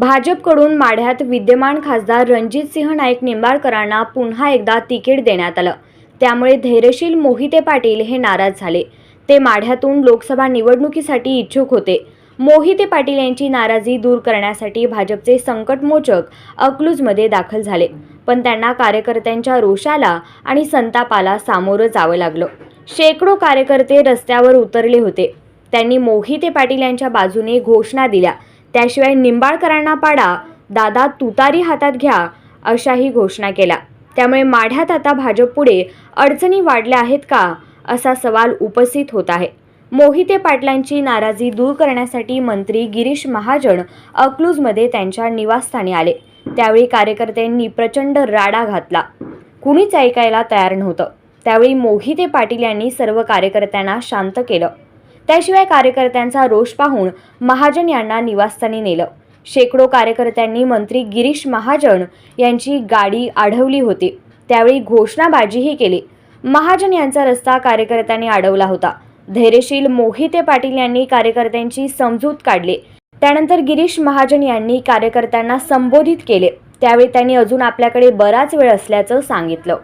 भाजपकडून माढ्यात विद्यमान खासदार रणजितसिंह नाईक निंबाळकरांना पुन्हा एकदा तिकीट देण्यात आलं. त्यामुळे धैर्यशील मोहिते पाटील हे नाराज झाले. ते माढ्यातून लोकसभा निवडणुकीसाठी इच्छुक होते. मोहिते पाटील यांची नाराजी दूर करण्यासाठी भाजपचे संकटमोचक अकलूजमध्ये दाखल झाले. पण त्यांना कार्यकर्त्यांच्या रोषाला आणि संतापाला सामोरं जावं लागलं. शेकडो कार्यकर्ते रस्त्यावर उतरले होते. त्यांनी मोहिते पाटील यांच्या बाजूने घोषणा दिल्या. त्याशिवाय निंबाळकरांना पाडा दादा तुतारी हातात घ्या अशाही घोषणा केल्या. त्यामुळे माढ्यात आता भाजपपुढे अडचणी वाढल्या आहेत का असा सवाल उपस्थित होत आहे. मोहिते पाटलांची नाराजी दूर करण्यासाठी मंत्री गिरीश महाजन अकलूजमध्ये त्यांच्या निवासस्थानी आले. त्यावेळी कार्यकर्त्यांनी प्रचंड राडा घातला. कुणीच ऐकायला तयार नव्हतं. त्यावेळी मोहिते पाटील यांनी सर्व कार्यकर्त्यांना शांत केलं. त्याशिवाय कार्यकर्त्यांचा रोष पाहून महाजन यांना निवासस्थानी नेलं. शेकडो कार्यकर्त्यांनी मंत्री गिरीश महाजन यांची गाडी अडवली होती. त्यावेळी घोषणाबाजीही केली. महाजन यांचा रस्ता कार्यकर्त्यांनी अडवला होता. धैर्यशील मोहिते पाटील यांनी कार्यकर्त्यांची समजूत काढली. त्यानंतर गिरीश महाजन यांनी कार्यकर्त्यांना संबोधित केले. त्यावेळी त्यांनी अजून आपल्याकडे बराच वेळ असल्याचं सांगितलं.